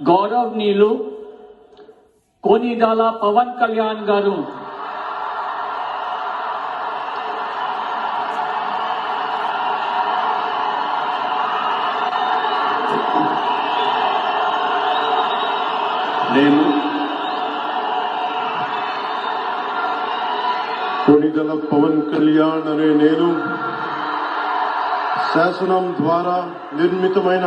గౌరవనీయులు కోనిదాల పవన్ కళ్యాణ్ గారు. నేను కొనిదల పవన్ కళ్యాణ్ అనే నేను శాసనం ద్వారా నిర్మితమైన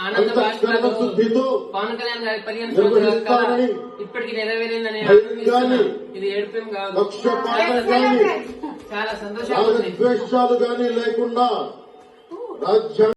ఆనంద శుద్ధితో పవన్ కళ్యాణ్ గారి పదిహేను సంవత్సరాల కళ నిర్వహిస్తానని ఇప్పటికి నెరవేరిందని ఇది ఏడుపేం కాదు. చాలా సంతోషంగా గాని లేకుండా రాజ్యాంగ